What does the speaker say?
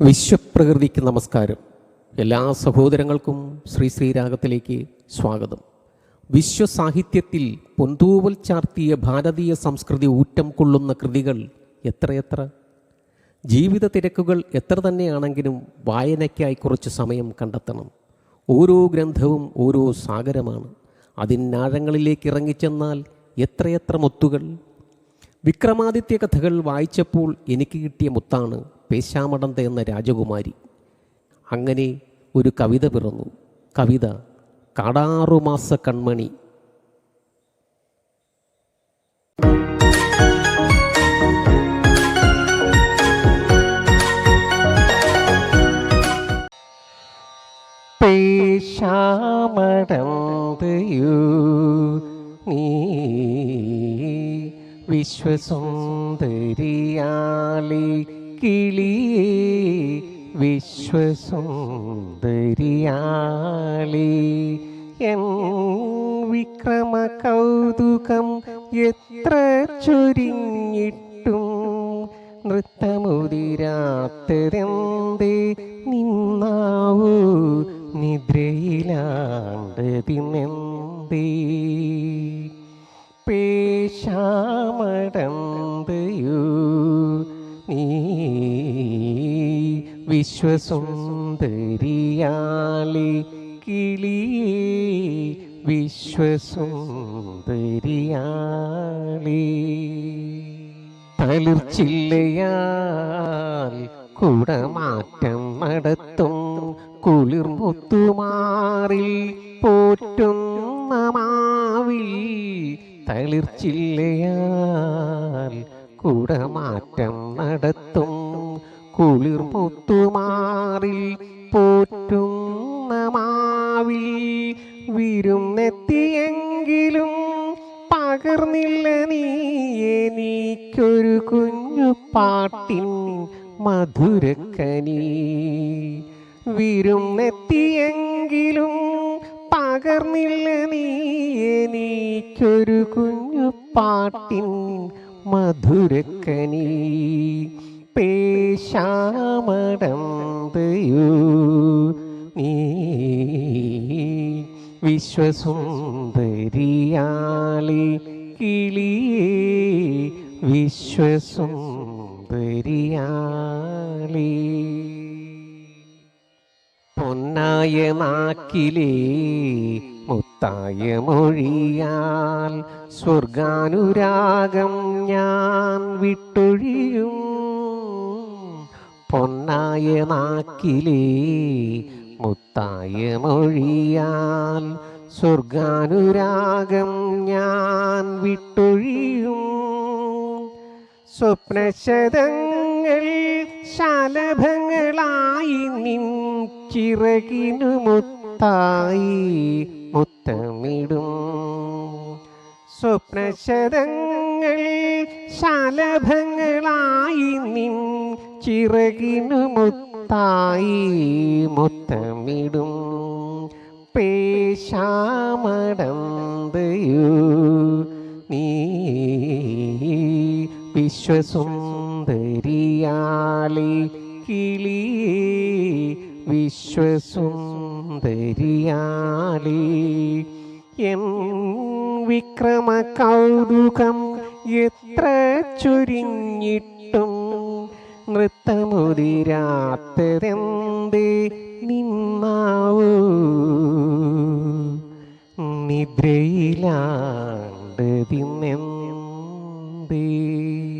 വിശ്വപ്രകൃതിക്ക് നമസ്കാരം. എല്ലാ സഹോദരങ്ങൾക്കും ശ്രീ ശ്രീരാഗത്തിലേക്ക് സ്വാഗതം. വിശ്വസാഹിത്യത്തിൽ പൊന്തൂവൽ ചാർത്തിയ ഭാരതീയ സംസ്കൃതി ഊറ്റം കൊള്ളുന്ന കൃതികൾ എത്രയെത്ര? ജീവിത തിരക്കുകൾ എത്ര തന്നെയാണെങ്കിലും വായനയ്ക്കായി കുറച്ച് സമയം കണ്ടെത്തണം. ഓരോ ഗ്രന്ഥവും ഓരോ സാഗരമാണ്. അതിനാഴങ്ങളിലേക്ക് ഇറങ്ങിച്ചെന്നാൽ എത്രയെത്ര മുത്തുകൾ? വിക്രമാദിത്യ കഥകൾ വായിച്ചപ്പോൾ എനിക്ക് കിട്ടിയ മുത്താണ് പേശാമടന്ത എന്ന രാജകുമാരി. അങ്ങനെ ഒരു കവിത പിറന്നു. കവിത കാടാറുമാസ കൺമണി പേശാമടന്തയോ നീ വിശ്വസുന്ദരിയാളി കിളിയേ വിശ്വസുന്ദരിയാളി എൻ വിക്രമ കൗതുകം എത്ര ചൊരിഞ്ഞിട്ടും നൃത്തമുതിരാത്തതെന്തേ നിന്നാവൂ നിദ്രയിലാണ്ടതിനെന്തേ? പേശാമടന്തയോ വിശ്വസുന്ദരിയാളി കിളിയേ വിശ്വസുന്ദരിയാളി തളിർച്ചില്ലയാൽ കുടമാറ്റം നടത്തും. കുളിർമുത്തുമാറിൽ പോറ്റുന്ന മാവിൽ തളിർച്ചില്ലയാൽ കുടമാറ്റം നടത്തും. കുളിർമുത്തുമാറിൽ പോറ്റുന്ന മാവിൽ വിരുന്നെത്തിയെങ്കിലും പകർന്നില്ല നീ എനിക്കൊരു കുഞ്ഞു പാട്ടിൻ മധുരക്കനി. വിരുന്നെത്തിയെങ്കിലും പകർന്നില്ല നീ എനിക്കൊരു കുഞ്ഞു പാട്ടിൻ മധുരക്കനി. പേശാമടന്തയോ. നീ വിശ്വസുന്ദരിയാളി കിളിയേ വിശ്വസുന്ദരിയാളി. പൊന്നായ നാക്കിലേ മുത്തായ മൊഴിയാൽ സ്വർഗാനുരാഗം ഞാൻ വിട്ടൊഴിയും. പൊന്നായ നാക്കിലേ മുത്തായ മൊഴിയാൽ സ്വർഗാനുരാഗം ഞാൻ വിട്ടൊഴിയും. സ്വപ്നശതങ്ങൾ ശലഭങ്ങളായി നിൻ ചിറകിനു മുത്തായി മുത്തമിടും. സ്വപ്നശതങ്ങൾ ശലഭങ്ങളായി നിൻ ചിറകിനു മുത്തായി മുത്തമിടും. പേശാമടന്തയു. നീ വിശ്വസുന്ദരിയാളി. കിളി വിശ്വസുന്ദരിയാളി. എൻ വിക്രമ കൗതുകം എത്ര ചൊരിഞ്ഞിട്ടും നൃത്തമുതിരാത്തതെന്തേ? നിന്നാവൂ? നിദ്രയിലാണ്ടതിനെന്തേ